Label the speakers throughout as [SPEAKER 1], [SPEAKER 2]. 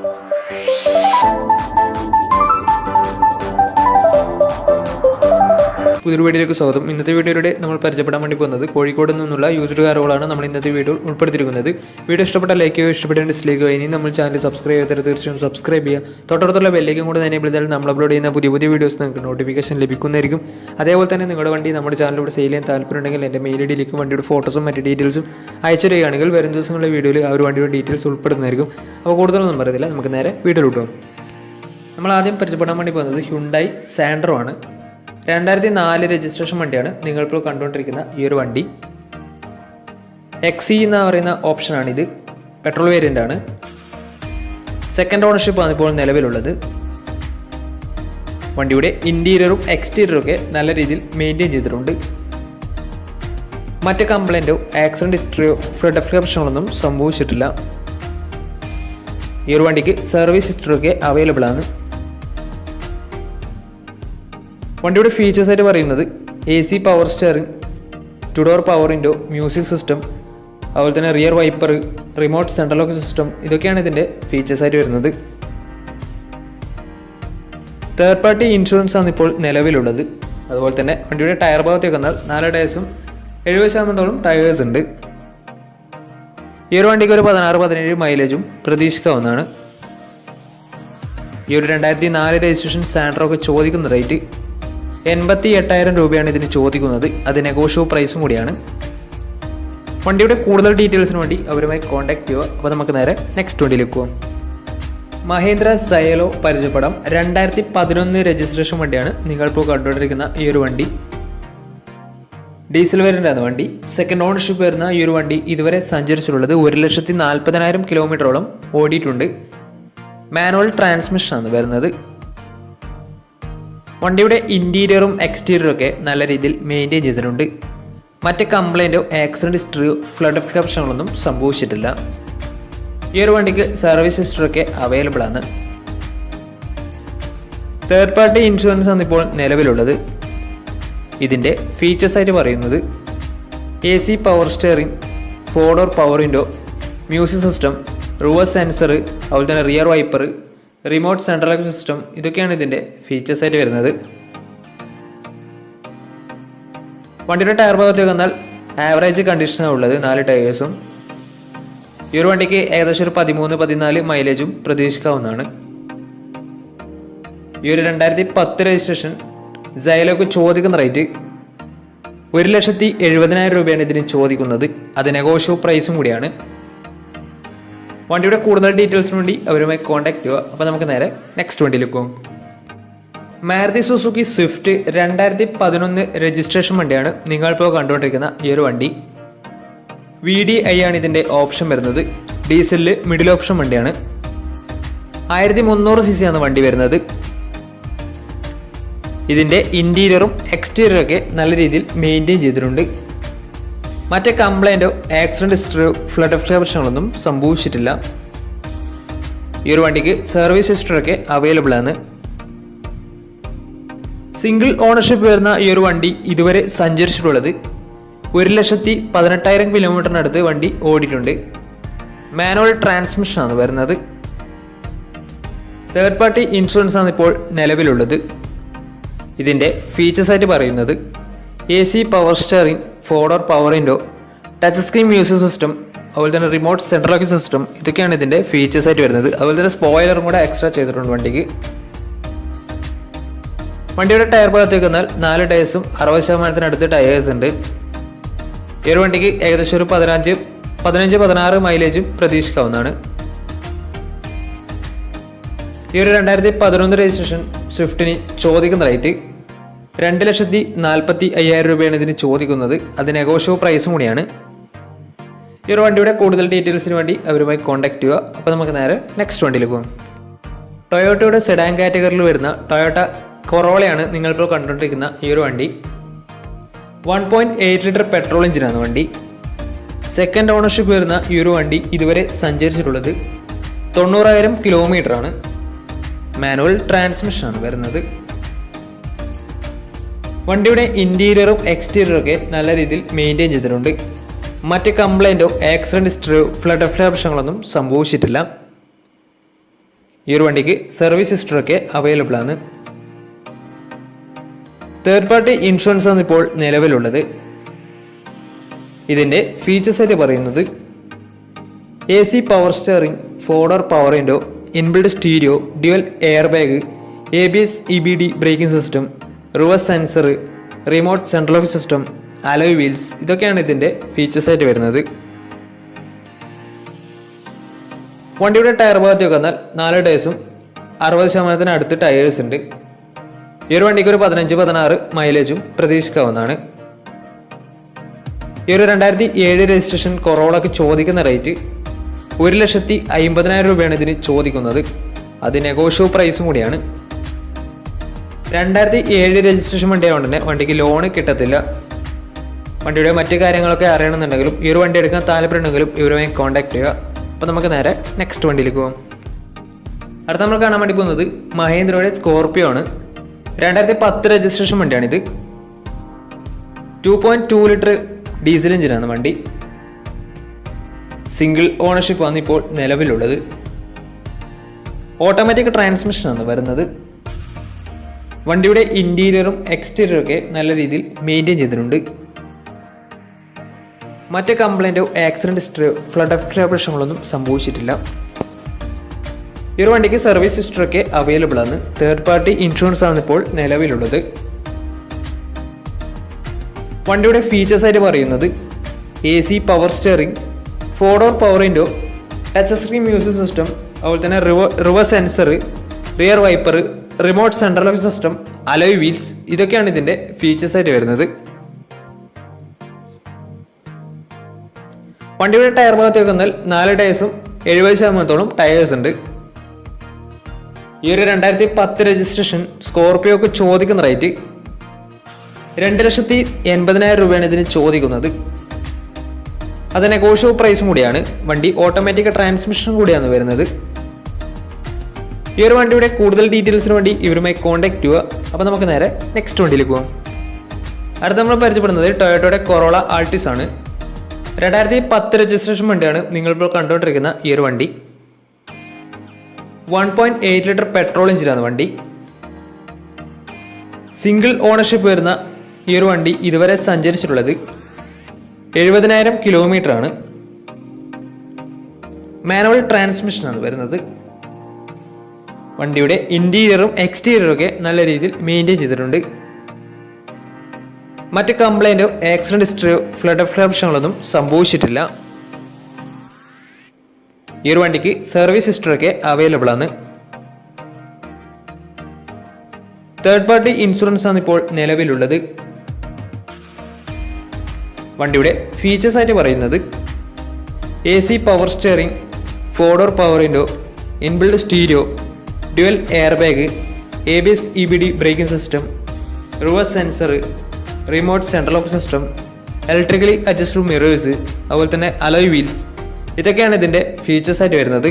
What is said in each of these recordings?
[SPEAKER 1] Thank you. പുതിയൊരു വീഡിയോയിലേക്ക് സ്വാഗതം. ഇന്നത്തെ വീഡിയോയുടെ നമ്മൾ പരിചയപ്പെടാൻ വേണ്ടി പോകുന്നത് കോഴിക്കോട് നിന്നുള്ള യൂസ്ഡ് കാറുകളാണ് നമ്മൾ ഇന്നത്തെ വീഡിയോ ഉൾപ്പെടുത്തിയിരിക്കുന്നത്. വീഡിയോ ഇഷ്ടപ്പെട്ട ലൈക്ക് ചെയ്യുക ഇഷ്ടപ്പെട്ട ഡിസ്ലൈക്ക് ഇനി നമ്മൾ ചാനൽ സബ്സ്ക്രൈബ് ചെയ്താൽ തീർച്ചയായും സബ്സ്ക്രൈബ് ചെയ്യുക. തൊട്ടടുത്തുള്ള ബെല്ലേക്കും കൂടെ തന്നെ ചെയ്താൽ നമ്മൾ അപ്ലോഡ് ചെയ്യുന്ന പുതിയ പുതിയ വീഡിയോസ് നിങ്ങൾക്ക് നോട്ടിഫിക്കേഷൻ ലഭിക്കുന്നതായിരിക്കും. അതേപോലെ തന്നെ നിങ്ങളുടെ വണ്ടി നമ്മുടെ ചാനലിലൂടെ സെയിൽ ചെയ്യാൻ താല്പര്യമുണ്ടെങ്കിൽ എന്റെ മെയിൽ ഐ ഡിയിലേക്ക് വണ്ടിയുടെ ഫോട്ടോസും മറ്റ് ഡീറ്റെയിൽസും അയച്ചു തരികയാണെങ്കിൽ വരും ദിവസങ്ങളിലെ വീഡിയോയിൽ ആ ഒരു വണ്ടിയുടെ ഡീറ്റെയിൽസ് ഉൾപ്പെടുന്നതായിരിക്കും. അപ്പോൾ കൂടുതലൊന്നും പറയത്തില്ല. നമുക്ക് നേരെ വീഡിയോ കിട്ടും നമ്മൾ ആദ്യം പരിചയപ്പെടാൻ വേണ്ടി പോകുന്നത് ഹ്യുണ്ടായി സാൻഡ്രോ ആണ്. രണ്ടായിരത്തി നാല് രജിസ്ട്രേഷൻ വണ്ടിയാണ് നിങ്ങളിപ്പോൾ കണ്ടുകൊണ്ടിരിക്കുന്ന ഈ ഒരു വണ്ടി. എക്സി എന്ന് പറയുന്ന ഓപ്ഷനാണ് ഇത് പെട്രോൾ വേരിയന്റ് ആണ്. സെക്കൻഡ് ഓണർഷിപ്പാണ് ഇപ്പോൾ നിലവിലുള്ളത്. വണ്ടിയുടെ ഇന്റീരിയറും എക്സ്റ്റീരിയറും ഒക്കെ നല്ല രീതിയിൽ മെയിന്റെയിൻ ചെയ്തിട്ടുണ്ട്. മറ്റ് കംപ്ലൈന്റോ ആക്സിഡന്റ് ഹിസ്റ്ററിയോ ഫ്ലഡ് പ്രശ്നങ്ങളൊന്നും സംഭവിച്ചിട്ടില്ല. ഈ ഒരു വണ്ടിക്ക് സർവീസ് ഹിസ്റ്ററിയൊക്കെ അവൈലബിൾ ആണ്. വണ്ടിയുടെ ഫീച്ചേഴ്സായിട്ട് പറയുന്നത് A C power steering two door power window music system അതുപോലെ തന്നെ rear wiper remote central lock system ഇതൊക്കെയാണ് ഇതിന്റെ ഫീച്ചേഴ്സായിട്ട് വരുന്നത്. തേർഡ് പാർട്ടി ഇൻഷുറൻസ് ആണ് ഇപ്പോൾ നിലവിലുള്ളത്. അതുപോലെ തന്നെ വണ്ടിയുടെ ടയർ ഭാഗത്തേക്ക് വന്നാൽ നാല് ടയേഴ്സും എഴുപത് ശതമാനത്തോളം ടയേഴ്സ് ഉണ്ട്. ഈ ഒരു വണ്ടിക്ക് ഒരു പതിനാറ് പതിനേഴ് മൈലേജും പ്രതീക്ഷിക്കാവുന്നതാണ്. ഈ ഒരു രണ്ടായിരത്തി നാല് രജിസ്ട്രേഷൻ സാൻഡ്രോക്ക് ചോദിക്കുന്ന റേറ്റ് എൺപത്തി എട്ടായിരം രൂപയാണ് ഇതിന് ചോദിക്കുന്നത്. അത് നെഗോഷ്യോ പ്രൈസും കൂടിയാണ്. വണ്ടിയുടെ കൂടുതൽ ഡീറ്റെയിൽസിന് വേണ്ടി അവരുമായി കോൺടാക്ട് ചെയ്യുക. അപ്പോൾ നമുക്ക് നേരെ നെക്സ്റ്റ് വണ്ടിയിലേക്ക് പോകാം മഹേന്ദ്ര സയലോ പരിചയപ്പെടാം. രണ്ടായിരത്തി പതിനൊന്ന് രജിസ്ട്രേഷൻ വണ്ടിയാണ് നിങ്ങളിപ്പോൾ കണ്ടുകൊണ്ടിരിക്കുന്ന ഈ ഒരു വണ്ടി. ഡീസൽ വേരിയന്റാണ് വണ്ടി. സെക്കൻഡ് ഓണർഷിപ്പ് വരുന്ന ഈ ഒരു വണ്ടി ഇതുവരെ സഞ്ചരിച്ചിട്ടുള്ളത് ഒരു ലക്ഷത്തി നാൽപ്പതിനായിരം കിലോമീറ്ററോളം ഓടിയിട്ടുണ്ട് മാനുവൽ ട്രാൻസ്മിഷനാണ് വരുന്നത്. വണ്ടിയുടെ ഇന്റീരിയറും എക്സ്റ്റീരിയറും ഒക്കെ നല്ല രീതിയിൽ മെയിന്റെയിൻ ചെയ്തിട്ടുണ്ട്. മറ്റ് കംപ്ലൈന്റോ ആക്സിഡന്റ് ഹിസ്റ്ററിയോ ഫ്ലഡ് പ്രശ്നങ്ങളൊന്നും സംഭവിച്ചിട്ടില്ല. ഈ ഒരു വണ്ടിക്ക് സർവീസ് ഹിസ്റ്ററിയൊക്കെ അവൈലബിൾ ആണ്. തേർഡ് പാർട്ടി ഇൻഷുറൻസ് ആണ് ഇപ്പോൾ നിലവിലുള്ളത്. ഇതിന്റെ ഫീച്ചേഴ്സായിട്ട് പറയുന്നത് A C power steering four door power window music system reverse sensor അതുപോലെ തന്നെ rear wiper remote central system ഇതൊക്കെയാണ് ഇതിന്റെ ഫീച്ചേഴ്സായിട്ട് വരുന്നത്. വണ്ടിയുടെ ടയർ ഭാഗത്തേക്ക് വന്നാൽ ആവറേജ് കണ്ടീഷനാണ് ഉള്ളത്. നാല് ടയേഴ്സും ഈ ഒരു വണ്ടിക്ക് ഏകദേശം ഒരു പതിമൂന്ന് പതിനാല് മൈലേജും പ്രതീക്ഷിക്കാവുന്നതാണ്. ഈ ഒരു രണ്ടായിരത്തി പത്ത് രജിസ്ട്രേഷൻ സൈലോക്ക് ചോദിക്കുന്ന റേറ്റ് ഒരു ലക്ഷത്തി എഴുപതിനായിരം രൂപയാണ് ഇതിന് ചോദിക്കുന്നത്. അത് നെഗോഷ്യോ പ്രൈസും കൂടിയാണ്. വണ്ടിയുടെ കൂടുതൽ ഡീറ്റെയിൽസിന് വേണ്ടി അവരുമായി കോൺടാക്ട് ചെയ്യുക. അപ്പോൾ നമുക്ക് നേരെ നെക്സ്റ്റ് വണ്ടിയിലേക്ക് പോകും. മാരുതി സുസുക്കി സ്വിഫ്റ്റ് രണ്ടായിരത്തി പതിനൊന്ന് രജിസ്ട്രേഷൻ വണ്ടിയാണ് നിങ്ങളിപ്പോൾ കണ്ടുകൊണ്ടിരിക്കുന്ന ഈ ഒരു വണ്ടി. വി ഡി ഐ ആണ് ഇതിന്റെ ഓപ്ഷൻ വരുന്നത്. ഡീസലിൽ മിഡിൽ ഓപ്ഷൻ വണ്ടിയാണ്. ആയിരത്തി മുന്നൂറ് സി സി ആണ് വണ്ടി വരുന്നത്. ഇതിന്റെ ഇന്റീരിയറും എക്സ്റ്റീരിയറും ഒക്കെ നല്ല രീതിയിൽ മെയിന്റെയിൻ ചെയ്തിട്ടുണ്ട്. മറ്റേ കംപ്ലൈന്റോ ആക്സിഡന്റ് ഹിസ്റ്ററിയോ ഫ്ലഡ് പ്രശ്നങ്ങളൊന്നും സംഭവിച്ചിട്ടില്ല. ഈ ഒരു വണ്ടിക്ക് സർവീസ് ഹിസ്റ്ററൊക്കെ അവൈലബിൾ ആണ്. സിംഗിൾ ഓണർഷിപ്പ് വരുന്ന ഈ ഒരു വണ്ടി ഇതുവരെ സഞ്ചരിച്ചിട്ടുള്ളത് ഒരു ലക്ഷത്തി പതിനെട്ടായിരം കിലോമീറ്ററിനടുത്ത് വണ്ടി ഓടിയിട്ടുണ്ട്. മാനുവൽ ട്രാൻസ്മിഷൻ ആണ് വരുന്നത്. തേർഡ് പാർട്ടി ഇൻഷുറൻസ് ആണ് ഇപ്പോൾ നിലവിലുള്ളത്. ഇതിന്റെ ഫീച്ചേഴ്സായിട്ട് പറയുന്നത് A C power steering four door power window touch screen music system അതുപോലെ തന്നെ റിമോട്ട് സെൻട്രൽ ലോക്കിംഗ് സിസ്റ്റം ഇതൊക്കെയാണ് ഇതിന്റെ ഫീച്ചേഴ്സ് ആയിട്ട് വരുന്നത്. അതുപോലെ തന്നെ സ്പോയിലറും കൂടെ എക്സ്ട്രാ ചെയ്തിട്ടുണ്ട് വണ്ടിക്ക്. വണ്ടിയുടെ ടയർ ഭാഗത്തേക്ക് വന്നാൽ നാല് ടയേഴ്സും അറുപത് ശതമാനത്തിനടുത്ത് ടയേഴ്സ് ഉണ്ട്. ഈ ഒരു വണ്ടിക്ക് ഏകദേശം ഒരു പതിനഞ്ച് പതിനഞ്ച് പതിനാറ് മൈലേജും പ്രതീക്ഷിക്കാവുന്നതാണ്. ഈ ഒരു രണ്ടായിരത്തി പതിനൊന്ന് രജിസ്ട്രേഷൻ സ്വിഫ്റ്റിന് ചോദിക്കുന്ന റേറ്റ് രണ്ട് ലക്ഷത്തി നാൽപ്പത്തി അയ്യായിരം രൂപയാണ് ഇതിന് ചോദിക്കുന്നത്. അത് നെഗോഷ്യോ പ്രൈസും കൂടിയാണ്. ഈ ഒരു വണ്ടിയുടെ കൂടുതൽ ഡീറ്റെയിൽസിന് വേണ്ടി അവരുമായി കോൺടാക്ട് ചെയ്യുക. അപ്പോൾ നമുക്ക് നേരെ നെക്സ്റ്റ് വണ്ടിയിലേക്ക് പോകാം. ടൊയോട്ടയുടെ സെഡാൻ കാറ്റഗറിയിൽ വരുന്ന ടൊയോട്ട കൊറോളയാണ് നിങ്ങളിപ്പോൾ കണ്ടുകൊണ്ടിരിക്കുന്ന ഈ ഒരു വണ്ടി. One point eight litre petrol എഞ്ചിനാണ് വണ്ടി. സെക്കൻഡ് ഓണർഷിപ്പ് വരുന്ന ഈ ഒരു വണ്ടി ഇതുവരെ സഞ്ചരിച്ചിട്ടുള്ളത് തൊണ്ണൂറായിരം കിലോമീറ്റർ ആണ്. മാനുവൽ ട്രാൻസ്മിഷനാണ് വരുന്നത്. വണ്ടിയുടെ ഇന്റീരിയറും എക്സ്റ്റീരിയറും ഒക്കെ നല്ല രീതിയിൽ മെയിന്റെയിൻ ചെയ്തിട്ടുണ്ട്. മറ്റ് കംപ്ലൈന്റോ ആക്സിഡന്റ് ഹിസ്റ്ററിയോ ഫ്ലഡ് പ്രശ്നങ്ങളൊന്നും സംഭവിച്ചിട്ടില്ല. ഈ ഒരു വണ്ടിക്ക് സർവീസ് ഹിസ്റ്ററൊക്കെ അവൈലബിൾ ആണ്. തേർഡ് പാർട്ടി ഇൻഷുറൻസ് ആണ് ഇപ്പോൾ നിലവിലുള്ളത്. ഇതിന്റെ ഫീച്ചേഴ്സായിട്ട് പറയുന്നത് A C power steering four door power window inbuilt stereo dual air bag A B S E B D braking system reverse sensor remote central off system alloy wheels ഇതൊക്കെയാണ് ഇതിന്റെ features ആയിട്ട് വരുന്നത്. വണ്ടിയുടെ ടയർ ഭാഗത്തേക്ക് വന്നാൽ നാല് ടയേഴ്സും അറുപത് ശതമാനത്തിന് അടുത്ത് ടയേഴ്സ് ഉണ്ട്. ഈ ഒരു വണ്ടിക്ക് ഒരു പതിനഞ്ച് പതിനാറ് മൈലേജും പ്രതീക്ഷിക്കാവുന്നതാണ്. ഈ ഒരു രണ്ടായിരത്തി ഏഴ് രജിസ്ട്രേഷൻ കൊറോളക്ക് ചോദിക്കുന്ന റേറ്റ് ഒരു ലക്ഷത്തി അമ്പതിനായിരം രൂപയാണ് ഇതിന് ചോദിക്കുന്നത്. അത് നെഗോഷ്യബിൾ പ്രൈസും കൂടിയാണ്. രണ്ടായിരത്തി ഏഴ് രജിസ്ട്രേഷൻ വണ്ടി ആയതുകൊണ്ട് തന്നെ വണ്ടിക്ക് ലോൺ കിട്ടത്തില്ല. വണ്ടിയുടെ മറ്റു കാര്യങ്ങളൊക്കെ അറിയണമെന്നുണ്ടെങ്കിലും ഈ ഒരു വണ്ടി എടുക്കാൻ താല്പര്യമുണ്ടെങ്കിലും ഇവരുമായി കോൺടാക്ട് ചെയ്യുക. അപ്പോൾ നമുക്ക് നേരെ നെക്സ്റ്റ് വണ്ടിയിലേക്ക് പോകാം അടുത്ത നമ്മൾ കാണാൻ വേണ്ടി പോകുന്നത് മഹേന്ദ്രയുടെ സ്കോർപ്പിയോ ആണ്. രണ്ടായിരത്തി പത്ത് registration വണ്ടിയാണിത്. Two point two litre diesel എഞ്ചിനാണ് വണ്ടി. സിംഗിൾ ഓണർഷിപ്പ് ആണ് ഇപ്പോൾ നിലവിലുള്ളത്. ഓട്ടോമാറ്റിക് ട്രാൻസ്മിഷനാണ് വരുന്നത്. വണ്ടിയുടെ ഇന്റീരിയറും എക്സ്റ്റീരിയറും ഒക്കെ നല്ല രീതിയിൽ മെയിന്റെയിൻ ചെയ്തിട്ടുണ്ട്. മറ്റ് കംപ്ലൈന്റോ ആക്സിഡന്റ് ഹിസ്റ്ററിയോ ഫ്ലഡ് എഫക്റ്റ് പ്രശ്നങ്ങളൊന്നും സംഭവിച്ചിട്ടില്ല. ഈ ഒരു വണ്ടിക്ക് സർവീസ് ഹിസ്റ്ററൊക്കെ അവൈലബിൾ ആണ്. തേർഡ് പാർട്ടി ഇൻഷുറൻസ് ആണ് ഇപ്പോൾ നിലവിലുള്ളത്. വണ്ടിയുടെ ഫീച്ചേഴ്സ് ആയിട്ട് പറയുന്നത് A C power steering four door power window touch screen music system അതുപോലെ തന്നെ Riva reverse sensor rear wiper remote central lock system alloy wheels ഇതൊക്കെയാണ് ഇതിന്റെ ഫീച്ചേഴ്സ് ആയിട്ട് വരുന്നത്. വണ്ടിയുടെ ടയർ ഭാഗത്തേക്ക് വന്നാൽ നാല് ടയേഴ്സും എഴുപത് ശതമാനത്തോളം ടയേഴ്സ് ഉണ്ട്. ഈ ഒരു രണ്ടായിരത്തി പത്ത് രജിസ്ട്രേഷൻ സ്കോർപിയോക്ക് ചോദിക്കുന്ന റേറ്റ് രണ്ട് ലക്ഷത്തി എൺപതിനായിരം രൂപയാണ് ഇതിന് ചോദിക്കുന്നത്. അത് നെഗോഷ്യബിൾ പ്രൈസും കൂടിയാണ്. വണ്ടി ഓട്ടോമാറ്റിക് ട്രാൻസ്മിഷൻ കൂടിയാണ് വരുന്നത്. ഈ ഒരു വണ്ടിയുടെ കൂടുതൽ ഡീറ്റെയിൽസിന് വേണ്ടി ഇവരുമായി കോൺടാക്ട് ചെയ്യുക. അപ്പോൾ നമുക്ക് നേരെ നെക്സ്റ്റ് വണ്ടിയിലേക്ക് പോകാം അടുത്ത നമ്മൾ പരിചയപ്പെടുന്നത് ടൊയോട്ടോയുടെ കൊറോള ആൾട്ടിസ് ആണ്. രണ്ടായിരത്തി പത്ത് രജിസ്ട്രേഷൻ വണ്ടിയാണ് നിങ്ങളിപ്പോൾ കണ്ടുകൊണ്ടിരിക്കുന്ന ഈ ഒരു വണ്ടി. One point eight litre petrol എഞ്ചിനാണ് വണ്ടി. സിംഗിൾ ഓണർഷിപ്പ് വരുന്ന ഈ ഒരു വണ്ടി ഇതുവരെ സഞ്ചരിച്ചിട്ടുള്ളത് എഴുപതിനായിരം കിലോമീറ്റർ ആണ്. മാനുവൽ ട്രാൻസ്മിഷനാണ് വരുന്നത്. വണ്ടിയുടെ ഇന്റീരിയറും എക്സ്റ്റീരിയറും ഒക്കെ നല്ല രീതിയിൽ മെയിന്റെയിൻ ചെയ്തിട്ടുണ്ട്. മറ്റ് കംപ്ലൈന്റോ ആക്സിഡന്റ് ഹിസ്റ്ററിയോ ഫ്ലഡ് ഫ്ലപ്ഷങ്ങളൊന്നും സംഭവിച്ചിട്ടില്ല. ഈ ഒരു വണ്ടിക്ക് സർവീസ് ഹിസ്റ്ററിയൊക്കെ അവൈലബിൾ ആണ്. തേർഡ് പാർട്ടി ഇൻഷുറൻസ് ആണ് ഇപ്പോൾ നിലവിലുള്ളത്. വണ്ടിയുടെ ഫീച്ചേഴ്സ് ആയിട്ട് പറയുന്നത് A C power steering four door power window inbuilt stereo dual air bag A B S E B D braking system reverse sensor remote central lock system electrically adjustable mirrors അതുപോലെ തന്നെ alloy wheels. ഇതൊക്കെയാണ് ഇതിന്റെ features ആയിട്ട് വരുന്നത്.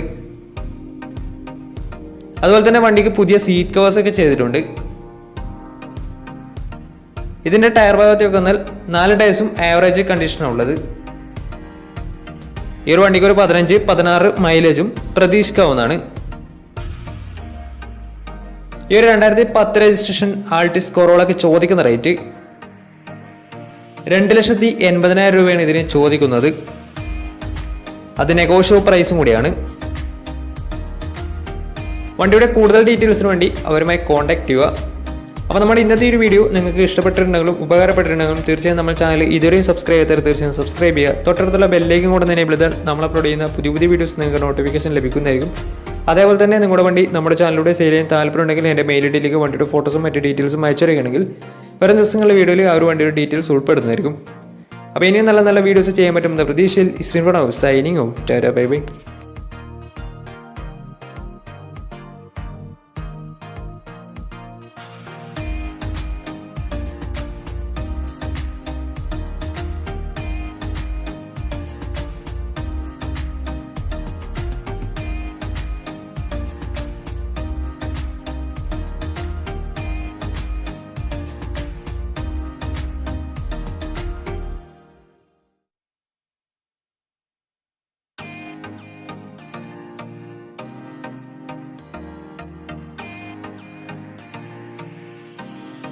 [SPEAKER 1] അതുപോലെ തന്നെ വണ്ടിക്ക് പുതിയ സീറ്റ് കവേഴ്സ് ഒക്കെ ചെയ്തിട്ടുണ്ട്. ഇതിന്റെ ടയർ ഭാഗത്തേക്ക് വന്നാൽ നാല് ടയേഴ്സും ആവറേജ് കണ്ടീഷനാണ് ഉള്ളത്. ഈ ഒരു വണ്ടിക്ക് ഒരു പതിനഞ്ച് പതിനാറ് മൈലേജും പ്രതീക്ഷിക്കാവുന്നതാണ്. ഈ ഒരു രണ്ടായിരത്തി പത്ത് രജിസ്ട്രേഷൻ ആൾട്ടിസ് കൊറോളക്ക് ചോദിക്കുന്ന റേറ്റ് രണ്ട് ലക്ഷത്തി എൺപതിനായിരം രൂപയാണ് ഇതിന് ചോദിക്കുന്നത്. അത് നെഗോഷ്യബിൾ പ്രൈസും കൂടിയാണ്. വണ്ടിയുടെ കൂടുതൽ ഡീറ്റെയിൽസിന് വേണ്ടി അവരുമായി കോൺടാക്ട് ചെയ്യുക. അപ്പോൾ നമ്മുടെ ഇന്നത്തെ ഒരു വീഡിയോ നിങ്ങൾക്ക് ഇഷ്ടപ്പെട്ടിട്ടുണ്ടെങ്കിലും ഉപകാരപ്പെട്ടിട്ടുണ്ടെങ്കിലും തീർച്ചയായും നമ്മൾ ചാനൽ ഇതുവരെയും സബ്സ്ക്രൈബ് ചെയ്താൽ തീർച്ചയായും സബ്സ്ക്രൈബ് ചെയ്യുക. തൊട്ടടുത്തുള്ള ബെല്ലേക്കും കൂടെ എനേബിൾ ചെയ്താൽ നമ്മൾ അപ്ലോഡ് ചെയ്യുന്ന പുതിയ പുതിയ വീഡിയോസ് നിങ്ങൾക്ക് നോട്ടിഫിക്കേഷൻ ലഭിക്കുന്നതായിരിക്കും. അതേപോലെ തന്നെ നിങ്ങളുടെ വണ്ടി നമ്മുടെ ചാനലിലൂടെ സെയിൽ ചെയ്യാൻ താല്പര്യമുണ്ടെങ്കിൽ എന്റെ മെയിൽ ഐ ഡിയിലേക്ക് വണ്ടിയുടെ ഫോട്ടോസും മറ്റ് ഡീറ്റെയിൽസും അയച്ചിരിക്കുകയാണെങ്കിൽ വരും ദിവസങ്ങളിലെ വീഡിയോയിൽ ആ ഒരു വണ്ടിയുടെ ഡീറ്റെയിൽസ് ഉൾപ്പെടുന്നതായിരിക്കും അപ്പോൾ ഇനിയും നല്ല നല്ല വീഡിയോസ് ചെയ്യാൻ പറ്റുന്ന പ്രതീക്ഷയിൽ ഇസ്മിൻ പടാവും സൈനിങ് ഓ ടാറ്റാ ബൈ ബൈ